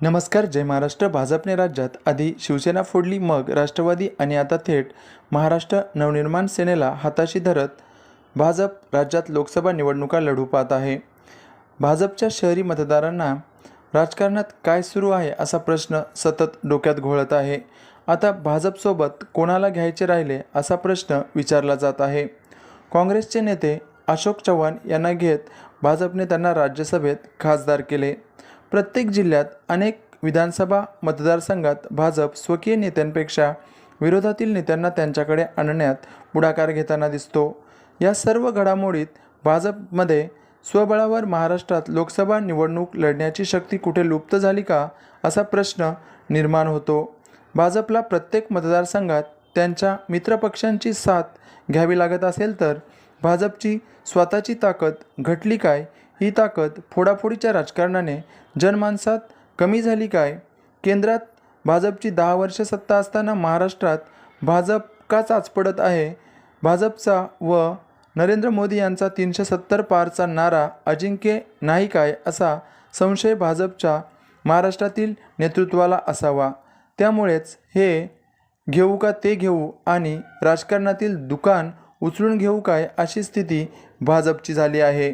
नमस्कार जय महाराष्ट्र. भाजपने राज्यात आधी शिवसेना फोडली मग राष्ट्रवादी आणि आता थेट महाराष्ट्र नवनिर्माण सेनेला हाताशी धरत भाजप राज्यात लोकसभा निवडणुका लढू पाहत आहे. भाजपच्या शहरी मतदारांना राजकारणात काय सुरू आहे असा प्रश्न सतत डोक्यात घोळत आहे. आता भाजपसोबत कोणाला घ्यायचे राहिले असा प्रश्न विचारला जात आहे. काँग्रेसचे नेते अशोक चव्हाण यांना घेत भाजपने त्यांना राज्यसभेत खासदार केले. प्रत्येक जिल्ह्यात अनेक विधानसभा मतदारसंघात भाजप स्वकीय नेत्यांपेक्षा विरोधातील नेत्यांना त्यांच्याकडे आणण्यात पुढाकार घेताना दिसतो. या सर्व घडामोडीत भाजपमध्ये स्वबळावर महाराष्ट्रात लोकसभा निवडणूक लढण्याची शक्ती कुठे लुप्त झाली का असा प्रश्न निर्माण होतो. भाजपला प्रत्येक मतदारसंघात त्यांच्या मित्रपक्षांची साथ घ्यावी लागत असेल तर भाजपची स्वतःची ताकद घटली काय ही ताकद फोडाफोडीच्या राजकारणाने जनमानसात कमी झाली काय? केंद्रात भाजपची दहा वर्ष सत्ता असताना महाराष्ट्रात भाजप का चाचपडत आहे? भाजपचा व नरेंद्र मोदी यांचा तीनशे सत्तर पारचा नारा अजिंक्य नाही काय असा संशय भाजपच्या महाराष्ट्रातील नेतृत्वाला असावा. त्यामुळेच हे घेऊ का ते घेऊ आणि राजकारणातील दुकान उचलून घेऊ काय अशी स्थिती भाजपची झाली आहे.